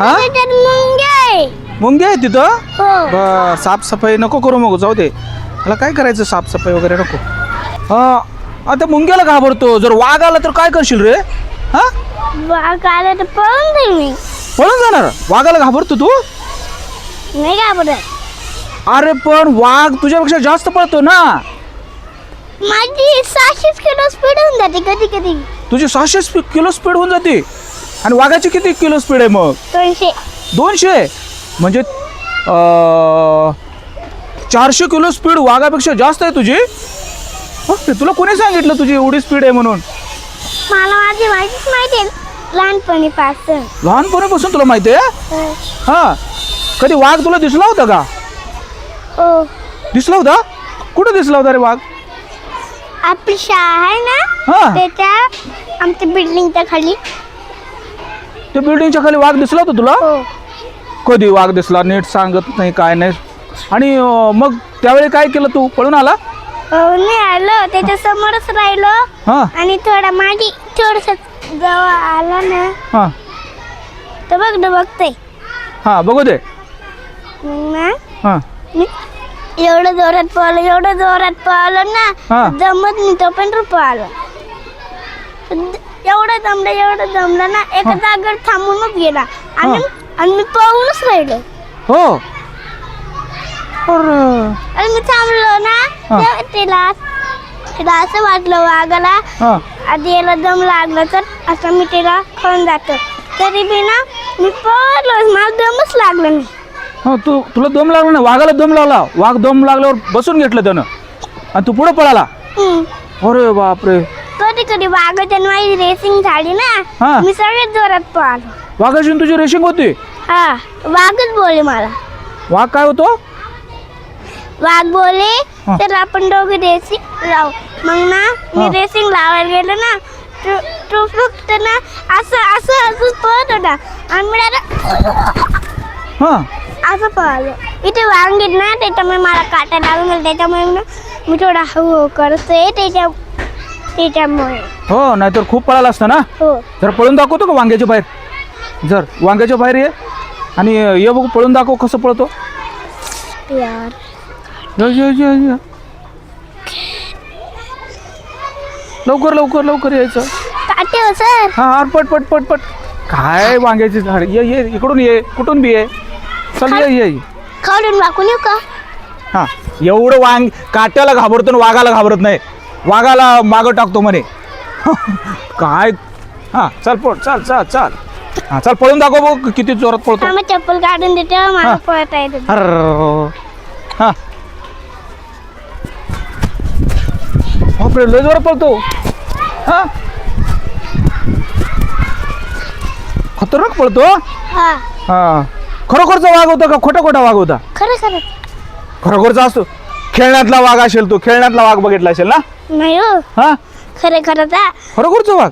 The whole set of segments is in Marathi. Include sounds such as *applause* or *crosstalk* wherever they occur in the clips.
हा? त्याच्यात मुंग्या आहे. मुंगी आहे तिथं? हो. ब साफसफाई नको करू मग जाऊ दे. मला काय करायचं साफसफाई वगैरे नको? हा आता मुंग्याला घाबरतो. जर वाघ आला तर काय करशील रे? हा? वाघ आला तर पळून जाईल मी. पळून जाणार? वाघाला घाबरतो तू? नाही घाबरत. अरे पण वाघ तुझ्यापेक्षा जास्त पळतो ना. माझी सहाशेच किलो स्पीड होऊन जाते कधी कधी. तुझी सहाशे स्पी किलो स्पीड होऊन जाते? आणि वाघाची किती किलो स्पीड आहे मग? दोनशे. दोनशे? म्हणजे अं, चारशे किलो स्पीड वाघापेक्षा जास्त आहे तुझी? ओके तुला कोणी सांगितलं तुझी एवढी स्पीड आहे म्हणून? मला माझी माहितीच माहिती आहे. लहानपणीपासून. लहानपणापासून तुला माहिती आहे? हो. हा. कधी वाघ तुला दिसला होता का? हो. दिसला होता? कुठं दिसला होता रे वाघ? आपली शाळा आहे ना? हा. त्याच्या आमच्या बिल्डिंगच्या खाली. त्या बिल्डिंगच्या खाली वाघ दिसला होता तुला? हो. कधी वाघ दिसला नीट सांगत नाही काय नाही. आणि अं, मग त्यावेळी काय केलं तू? पळून आला? हो नाही आलो. त्याच्या समोरच राहिलो. हा. आणि थोडा मागे थोडस जवळ आला ना. हा. तर बघ ना बघते हा बघू दे. ना हा. मी एवढं जोरात पळालो एवढं जोरात पळालो हा. ना जमत नाही तो पण रुप आलो. एवढं जमलं एवढं जमलं ना एका जागेवर थांबूनच गेला. आणि आणि मी पळूनच राहिलो. हो. अरे. आणि मी थांबलो ना हा. तेव्हा तिला तिला असं वाटलं वाघाला. हा. आधी याला दम लागला तर असं मी तिला खाऊन जातो. तरी बी ना मी पळलो मला दमच लागला नाही. हा तू तुला दम लागला ना वाघाला दम लागला. वाघ दम लागल्यावर बसून घेतलं त्यानं. आणि तू पुढे पळाला. हम्म. अरे बापरे. कधी वाघाच्या माझी रेसिंग झाली हा. ना मी सगळ्यात जोरात पळालो वाघाशी तुझी रेसिंग होती? हा वाघच बोलले मला. वाघ काय होतो? वाघ बोलले हा. तर आपण दोघे रेसिंग लावू. मग ना मी हा. रेसिंग लावायला गेलो ना तो- तो फक्त ना असं असं असं पळत होता. आणि मी direct हा. असं पळालो इथे वांगीत ना त्याच्यामुळे मला काटा लागून त्याच्यामुळे ना मी थोडा हळू करतोय त्याच्या त्याच्यामुळे. हो नाहीतर खूप पळाला असतं ना? हो. जर पळून दाखवतो का वांग्याच्या बाहेर? जर वांग्याच्या बाहेर ये आणि ये बघू पळून दाखव कसं पळतो. यार. ये, ये, ये, ये. लवकर लवकर लवकर यायचं. काटे हो सर. हा हा पट पट पट पट. काय वांग्याची झाड? ये ये इकडून ये कुठून बी ये? चल ये ये. खाऊन वाकून येऊ का? हा एवढं वांग काट्याला घाबरतो आणि वाघाला घाबरत नाही. वाघाला मागं टाकतो म्हणे. काय? हा चल पळ चल चल चल. हा चल पळून दाखव बघ किती जोरात पळतो. चप्पल काढून देतो हा. मला पळता येत अर हा. बापरे लय जोरात पळतो. हा. खतरनाक पळतो हा. हा. खरोखरचा वाघ होता का खोटा खोटा वाघ होता? खरं खरं. खरोखरचा असतो. खेळण्यातला वाघ असेल तो खेळण्यातला वाघ बघितला असेल ना? नाही हो. हा? खरं खरं जा खरोखरचा वाघ.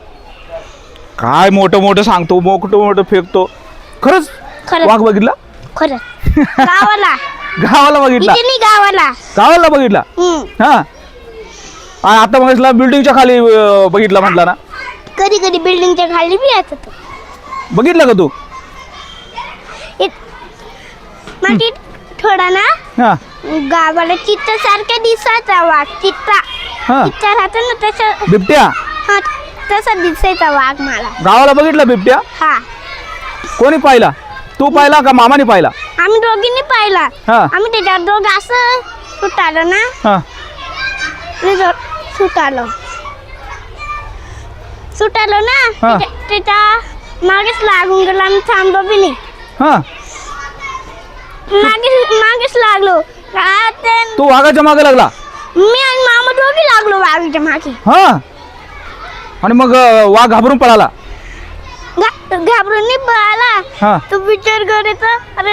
काय मोठं मोठं सांगतो मोठं मोठं फेकतो. खरंच खरं. वाघ बघितला? खरं. गावाला. *laughs* गावाला बघितला? इथे नाही गावाला. गावाला बघितला? हम्म. हा? आता मग बिल्डिंगच्या खाली अं, बघितला म्हटला ना? कधी कधी बिल्डिंगच्या खाली बी येत होतो बघितला का तू? थोडा ना हा. गावाला चित्त सारखा दिसायचा वाघ चित्ता हा. राहतो ना तसं बिबट्या? हा तसा दिसायचा वाघ मला. गावाला बघितला बिबट्या? हा. कोणी पाहिला? तू पाहिला का मामाने पाहिला? आम्ही दोघींनी पाहिला. हा. आम्ही त्याच्यावर दोघं असं सुटालो ना. हा. मी जो- सुटालो सुटालो ना. हा. त्याच्या- त्याच्या मागेच लागून गेलो आम्ही थांबलो बी नाही. हा. मागेच मागेच लागलो. का ते- तू वाघाच्या मागे लागला? मी आणि मामा दोघी लागलो वाघीच्या मागे. हा? आणि मग अं, वाघ घाबरून पळाला? घा- घाबरून नाही पळाला. हा. तो विचार करायचा अरे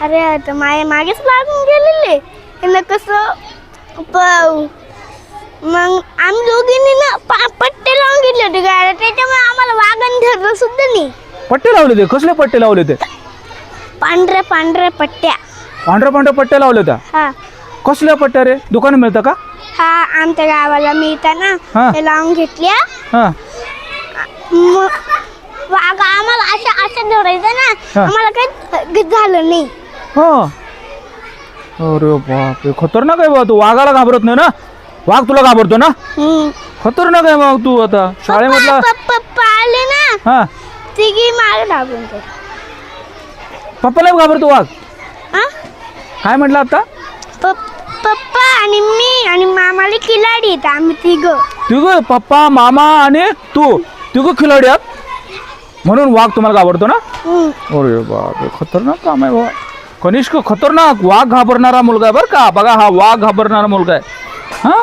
अरे आता माझ्या मागेच लागून गेलेले. त्यांना कसं पाहू. मग आम्ही दोघींनी ना पा पट्टे लावून घेतले होते गाड्या त्याच्यामुळे आम्हाला वागण धरलं सुद्धा नाही. पट्टे लावले ते कसले पट्टे लावले ते पांढऱ्या पांढऱ्या पट्ट्या. पांढऱ्या पांढऱ्या पट्ट्या लावले होत्या? हा. कसल्या पट्ट्या रे दुकान मिळतं का? हा आमच्या गावाला मिळता ना. हा. ते लावून घेतल्या. हा. मग वाघ आम्हाला अशा अशा जोडायचं ना. हा. आम्हाला काही झालं नाही. हा. अरे बापरे खतरनाक आहे बा तू. वाघाला घाबरत नाही ना? वाघ तुला घाबरतो ना? हम्म. खतरनाक आहे मग तू आता. शाळेमधला पप्पा पप्पा आले ना हा. तिघी मार घाबरून ते. पप्पाला घाबरतो वाघ? हा? काय म्हटलं आता? पप- आणि मी आणि मामाला खिलाडी आहेत आम्ही तिघ. तिघ पप्पा मामा आणि तू. तिघ खिलाडी आहात. म्हणून वाघ तुम्हाला घाबरतो ना? अरे बापरे खतरनाक काम आहे बा कनिष्क खतरनाक वाघ घाबरणारा मुलगा आहे बरं का? बघा हा वाघ घाबरणारा मुलगा आहे. हा?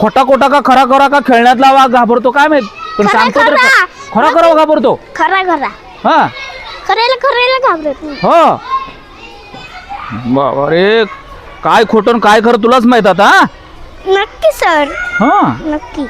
खोटा खोटा का खरा खरा का खेळण्यातला वाघ घाबरतो काय माहीत? पण खरा सांगतो तर खरा. खरा खरा घाबरतो. खरा खरा. हा. खरेला खरेला घाबरत नाही. हो. बाबा रे काय खोटं आणि काय खरं तुलाच माहीत आता? नक्की सर. हा? नक्की.